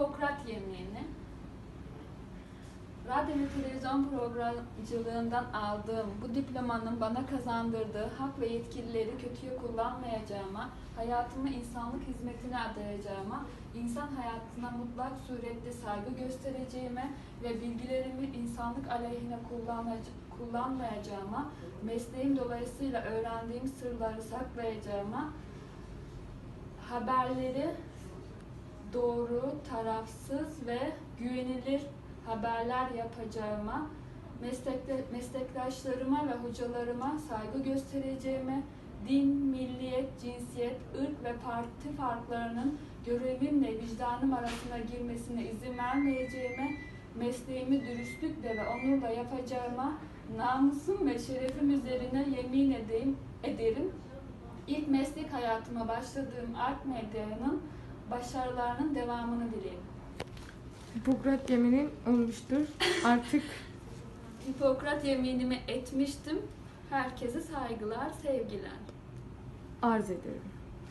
Hipokrat Yemini Radyo ve televizyon programcılığından aldığım bu diplomanın bana kazandırdığı hak ve yetkileri kötüye kullanmayacağıma, hayatımı insanlık hizmetine adayacağıma, insan hayatına mutlak surette saygı göstereceğime ve bilgilerimi insanlık aleyhine kullanmayacağıma, mesleğim dolayısıyla öğrendiğim sırları saklayacağıma, haberleri doğru, tarafsız ve güvenilir haberler yapacağıma, meslekte, meslektaşlarıma ve hocalarıma saygı göstereceğime, din, milliyet, cinsiyet, ırk ve parti farklarının görevimle vicdanım arasına girmesine izin vermeyeceğime, mesleğimi dürüstlükle ve onurla yapacağıma, namusum ve şerefim üzerine yemin edeyim, ederim. İlk meslek hayatıma başladığım Art Medya'nın başarılarının devamını dileyim. Hipokrat yeminin olmuştur. Artık Hipokrat yeminimi etmiştim. Herkese saygılar, sevgiler. arz ederim.